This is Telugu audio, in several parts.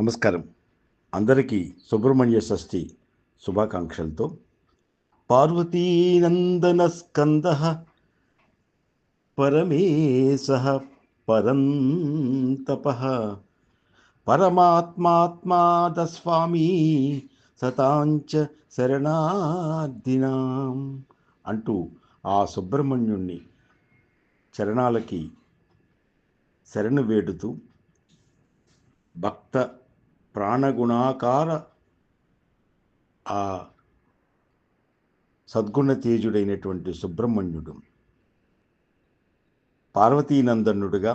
నమస్కారం. అందరికీ సుబ్రహ్మణ్య షష్ఠి శుభాకాంక్షలతో. పార్వతీనందన స్కంద పరమేశ పరంతప పరమాత్మాత్మాదస్వామి సతాంచ శరణార్థినాం అంటూ ఆ సుబ్రహ్మణ్యుణ్ణి చరణాలకి శరణు వేడుతూ భక్త ప్రాణగుణాకార ఆ సద్గుణ తేజుడైనటువంటి సుబ్రహ్మణ్యుడు పార్వతీనందనుడుగా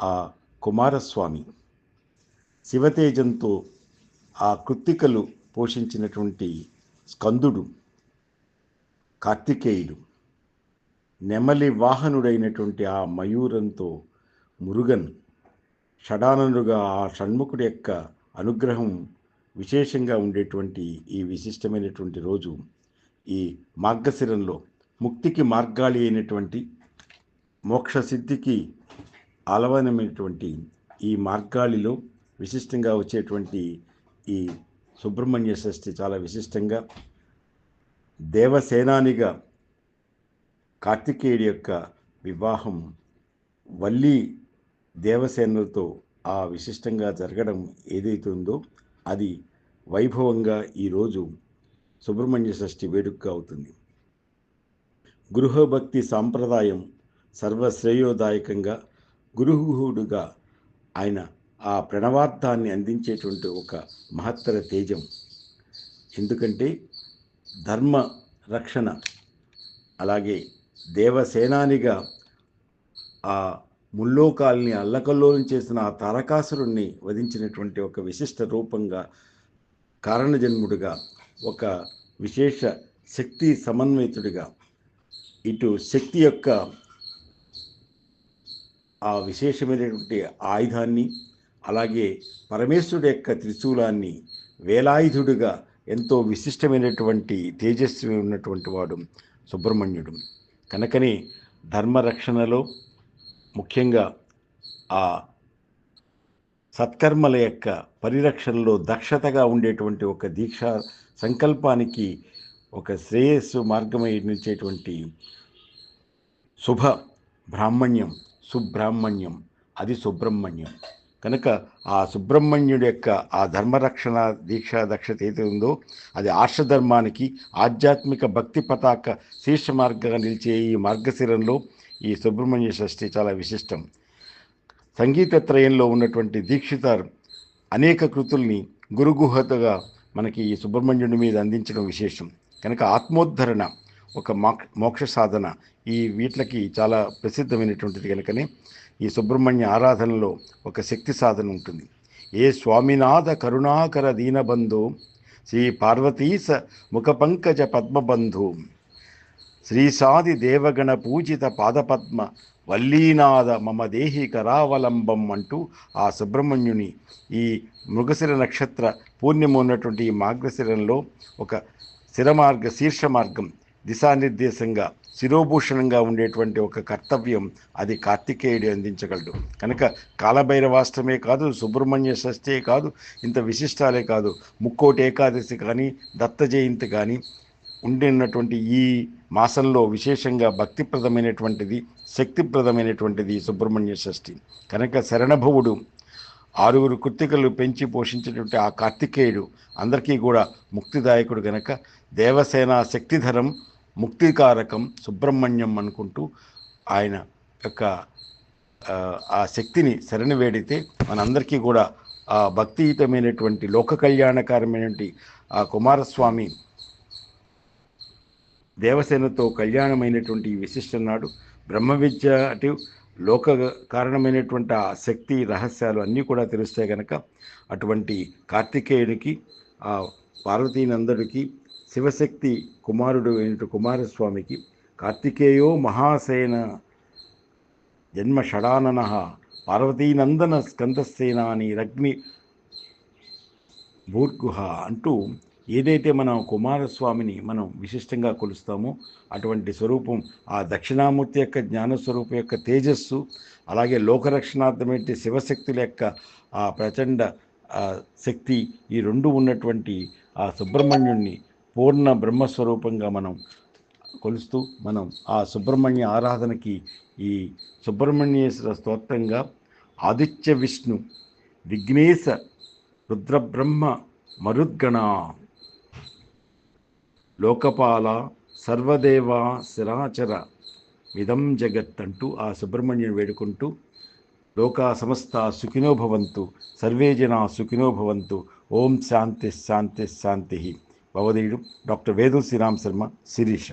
ఆ కుమారస్వామి శివతేజంతో ఆ కృత్తికలు పోషించినటువంటి స్కందుడు కార్తికేయుడు నెమలి వాహనుడైనటువంటి ఆ మయూరంతో మురుగన్ షడాననుగా ఆ షణ్ముఖుడి యొక్క అనుగ్రహం విశేషంగా ఉండేటువంటి ఈ విశిష్టమైనటువంటి రోజు ఈ మార్గశిరంలో ముక్తికి మార్గాలి అయినటువంటి మోక్ష సిద్ధికి ఆలవనమైనటువంటి ఈ మార్గాలిలో విశిష్టంగా వచ్చేటువంటి ఈ సుబ్రహ్మణ్య షష్ఠి చాలా విశిష్టంగా దేవసేనానిగా కార్తికేయుడి యొక్క వివాహం వల్లి దేవసేనలతో ఆ విశిష్టంగా జరగడం ఏదైతే ఉందో అది వైభవంగా ఈరోజు సుబ్రహ్మణ్య షష్ఠి వేడుక అవుతుంది. గృహభక్తి సాంప్రదాయం సర్వశ్రేయోదాయకంగా గురుహుడుగా ఆయన ఆ ప్రణవార్థాన్ని అందించేటువంటి ఒక మహత్తర తేజం. ఎందుకంటే ధర్మ రక్షణ అలాగే దేవసేనానిగా ఆ ముల్లోకాల్ని అల్లకల్లోలం చేసిన ఆ తారకాసురుణ్ణి వధించినటువంటి ఒక విశిష్ట రూపంగా కారణజన్ముడిగా ఒక విశేష శక్తి సమన్వితుడిగా ఇటు శక్తి యొక్క ఆ విశేషమైనటువంటి ఆయుధాన్ని అలాగే పరమేశ్వరుడు యొక్క త్రిశూలాన్ని వేలాయుధుడిగా ఎంతో విశిష్టమైనటువంటి తేజస్వి ఉన్నటువంటి వాడు సుబ్రహ్మణ్యుడు. కనుకనే ధర్మరక్షణలో ముఖ్యంగా ఆ సత్కర్మల యొక్క పరిరక్షణలో దక్షతగా ఉండేటువంటి ఒక దీక్ష సంకల్పానికి ఒక శ్రేయస్సు మార్గమై నిలిచేటువంటి శుభ బ్రాహ్మణ్యం సుబ్రాహ్మణ్యం అది సుబ్రహ్మణ్యం. కనుక ఆ సుబ్రహ్మణ్యుడి యొక్క ఆ ధర్మరక్షణ దీక్ష దక్షత ఏది ఉందో అది ఆర్షధర్మానికి ఆధ్యాత్మిక భక్తి పతాక శీర్ష మార్గంగా నిలిచే ఈ మార్గశిరంలో ఈ సుబ్రహ్మణ్య షష్ఠి చాలా విశిష్టం. సంగీతత్రయంలో ఉన్నటువంటి దీక్షితార్ అనేక కృతుల్ని గురుగుహతగా మనకి ఈ సుబ్రహ్మణ్యుడి మీద అందించడం విశేషం. కనుక ఆత్మోద్ధరణ ఒక మోక్ష సాధన ఈ వీటికి చాలా ప్రసిద్ధమైనటువంటిది కనుకనే ఈ సుబ్రహ్మణ్య ఆరాధనలో ఒక శక్తి సాధన ఉంటుంది. ఏ స్వామినాథ కరుణాకర దీనబంధు శ్రీ పార్వతీస ముఖపంకజ పద్మబంధు. శ్రీసాది దేవగణ పూజిత పాదపద్మ వల్లీనాథ మమ దేహి కరావలంబం అంటూ ఆ సుబ్రహ్మణ్యుని ఈ మృగశిర నక్షత్ర పూర్ణిమ ఉన్నటువంటి ఈ మార్గశిరంలో ఒక శిరమార్గ శీర్ష మార్గం దిశానిర్దేశంగా శిరోభూషణంగా ఉండేటువంటి ఒక కర్తవ్యం అది కార్తికేయుడు అందించగలడు. కనుక కాలభైరవాష్టమే కాదు సుబ్రహ్మణ్య షష్ఠే కాదు ఇంత విశిష్టాలే కాదు. ముక్కోటి ఏకాదశి కానీ దత్త జయంతి కానీ ఉండినటువంటి ఈ మాసంలో విశేషంగా భక్తిప్రదమైనటువంటిది శక్తిప్రదమైనటువంటిది సుబ్రహ్మణ్య షష్ఠి. కనుక శరణభవుడు ఆరుగురు కృత్తికలు పెంచి పోషించినటువంటి ఆ కార్తికేయుడు అందరికీ కూడా ముక్తిదాయకుడు గనక దేవసేన శక్తిధరం ముక్తికారకం సుబ్రహ్మణ్యం అనుకుంటూ ఆయన యొక్క ఆ శక్తిని శరణి వేడితే మనందరికీ కూడా ఆ భక్తియుతమైనటువంటి లోక కళ్యాణకారమైనటువంటి ఆ కుమారస్వామి దేవసేనతో కళ్యాణమైనటువంటి విశిష్ట నాడు బ్రహ్మ విద్య అటు లోక కారణమైనటువంటి ఆ శక్తి రహస్యాలు అన్నీ కూడా తెలుస్తాయి కనుక అటువంటి కార్తికేయునికి ఆ పార్వతీనందుడికి శివశక్తి కుమారుడు అయినటువంటి కుమారస్వామికి కార్తికేయో మహాసేన జన్మ షడానన పార్వతీనందన స్కందసేనాని రగ్ని భూర్గుహ అంటూ ఏదైతే మనం కుమారస్వామిని మనం విశిష్టంగా కొలుస్తామో అటువంటి స్వరూపం ఆ దక్షిణామూర్తి యొక్క జ్ఞానస్వరూపం యొక్క తేజస్సు అలాగే లోకరక్షణార్థమైతే శివశక్తుల యొక్క ఆ ప్రచండ శక్తి ఈ రెండు ఉన్నటువంటి ఆ సుబ్రహ్మణ్యుణ్ణి పూర్ణ బ్రహ్మస్వరూపంగా మనం కొలుస్తూ మనం ఆ సుబ్రహ్మణ్య ఆరాధనకి ఈ సుబ్రహ్మణ్యేశ్వర స్తోత్రంగా ఆదిత్య విష్ణు విఘ్నేశ రుద్రబ్రహ్మ మరుద్గణ లోకపాల సర్వదేవ శరాచర. మిదం జగత్ అంటూ ఆ సుబ్రహ్మణ్యుని వేడుకుంటూ లోకా సమస్త సుఖినోభవంతు సర్వే జనా సుఖినో ఓం శాంతి శాంతి శాంతి. భవదేయుడు డాక్టర్ వేదు శ్రీరామ్ శర్మ శిరీష.